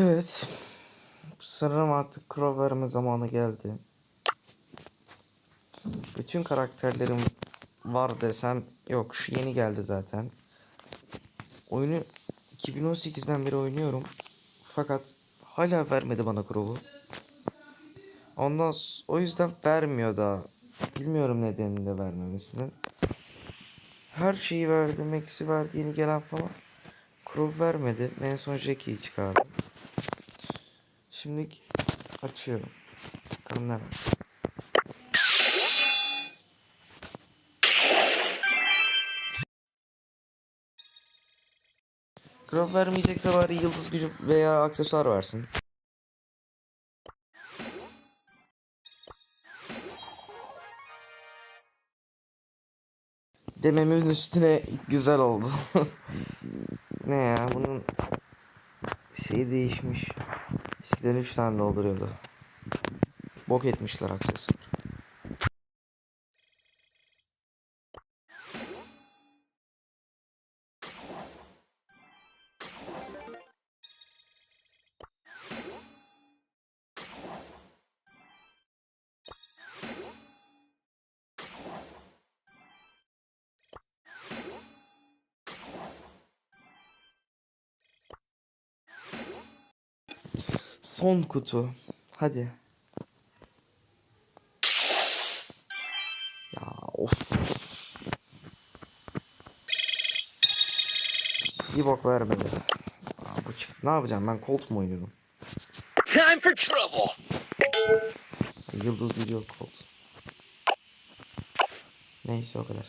Evet. Sanırım artık Crow verme zamanı geldi. Bütün karakterlerim var desem yok şu yeni geldi zaten. Oyunu 2018'den beri oynuyorum. Fakat hala vermedi bana Crow'u. Ondan o yüzden vermiyor daha. Bilmiyorum nedenini de vermemesinin. Her şeyi verdi, Max'i verdi, yeni gelen falan. Crow vermedi. En son Jackie'yi çıkardı. Şimdi açıyorum. Bakalım ne var. Crow vermeyecekse bari yıldız gücü veya aksesuar versin. Dememin üstüne güzel oldu. ne ya bunun şeyi değişmiş. Eskiden 3 tane dolduruyordu. Bok etmişler aksesuar. Son kutu. Hadi. Ya of. Bir bok vermedi. Aa, bu çıktı. Ne yapacağım ben Colt mu oynuyorum? Time for trouble. Yıldız yok Colt. Neyse o kadar.